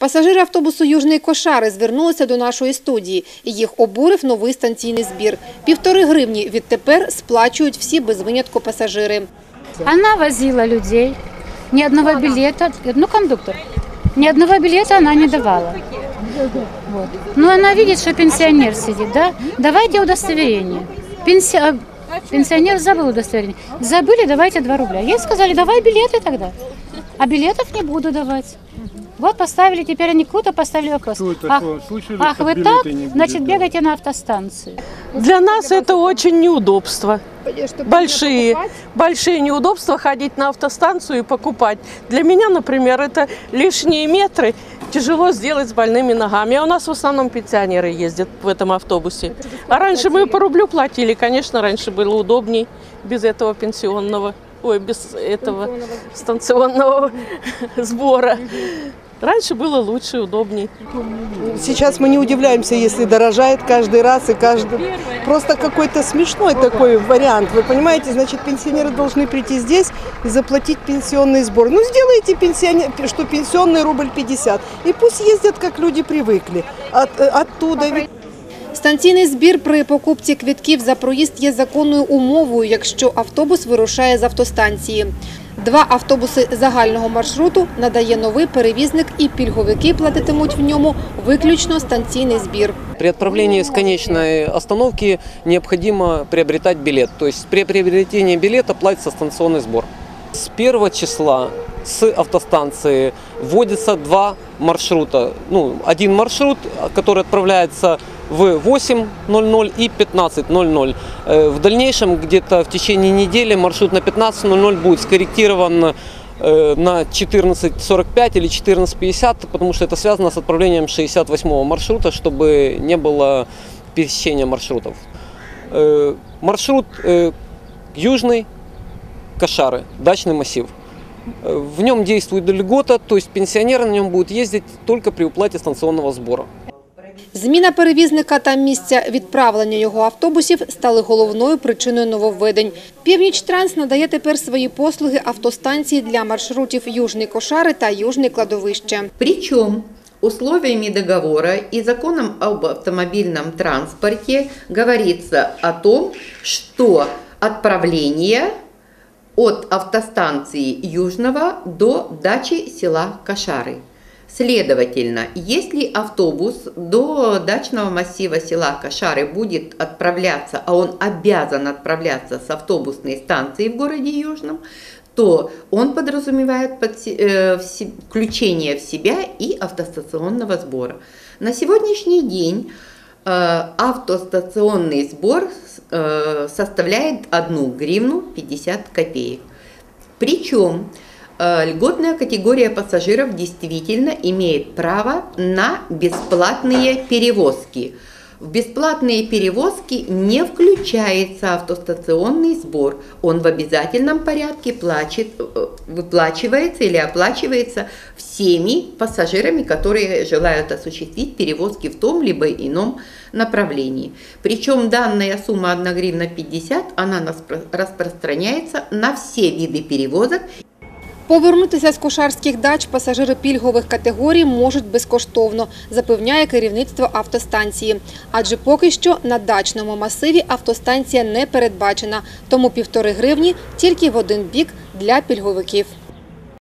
Пасажири автобусу Южний Кошари звернулися до нашої студії. і Їх обурив новий станційний збір. Півтори гривні відтепер сплачують всі без винятку пасажири. Она возила людей, ни одного билета, ну кондуктор, ни одного билета она не давала. Вот. Но она видит, что пенсионер сидит, да? Давайте удостоверение. Пенси- а, Пенсионер забыл удостоверение. Забыли, давайте 2 рубля. Ей сказали, давай билеты тогда. А билетов не буду давать. Вот поставили, теперь они куда поставили вопрос. Что это Ах? Слышали, ах вы так? Значит, бегайте на автостанцию. Для нас это очень неудобство. Большие, большие неудобства ходить на автостанцию и покупать. Для меня, например, это лишние метры тяжело сделать с больными ногами. А у нас в основном пенсионеры ездят в этом автобусе. А раньше мы по рублю платили. Конечно, раньше было удобней без этого пенсионного, ой, без этого станционного сбора. Раньше было лучше, удобней. Сейчас мы не удивляемся, если дорожает каждый раз и каждый... Просто какой-то смешной такой вариант. Вы понимаете, значит, пенсионеры должны прийти здесь и заплатить пенсионный сбор. Ну, сделайте пенсионер, что пенсионный рубль 50. И пусть ездят, как люди привыкли. От- э, оттуда ведь Станційний збір при покупці квитків за проїзд є законною умовою, якщо автобус вирушає з автостанції. Два автобуси загального маршруту надає новий перевізник і пільговики платитимуть в ньому виключно станційний збір. При отправлении с конечной остановки необходимо приобретать билет. То есть при приобретении билета платится станционный сбор. С первого числа с автостанции вводится два маршрута. Ну, один маршрут, который отправляется в 8.00 и 15.00. Э, В дальнейшем, где-то в течение недели, маршрут на 15.00 будет скорректирован э, на 14.45 или 14.50, потому что это связано с отправлением 68 маршрута, чтобы не было пересечения маршрутов. Э, Маршрут южный, Кашары, дачный массив. В нем действует льгота, то есть пенсионеры на нем будут ездить только при уплате станционного сбора. Зміна перевізника та місця відправлення його автобусів стали головною причиною нововведень. Північ Транс надає тепер свої послуги автостанції для маршрутів Южний Кошари та Южне кладовище. Причем условиями договора и законом об автомобильном транспорте говорится о том, что отправление от автостанции Южного до дачи села Кашары. Следовательно, если автобус до дачного массива села Кашары будет отправляться, а он обязан отправляться с автобусной станции в городе Южном, то он подразумевает под э, включение в себя и автостационного сбора. На сегодняшний день э, автостационный сбор э, составляет 1 гривну 50 копеек. Причем льготная категория пассажиров действительно имеет право на бесплатные перевозки. В бесплатные перевозки не включается автостационный сбор. Он в обязательном порядке плачет, э, выплачивается или оплачивается всеми пассажирами, которые желают осуществить перевозки в том либо ином направлении. Причем данная сумма 1 гривна 50, она распространяется на все виды перевозок Повернутися з кошарських дач пасажири пільгових категорій можуть безкоштовно, запевняє керівництво автостанції. Адже поки що на дачному масиві автостанція не передбачена, тому півтори гривні тільки в один бік для пільговиків.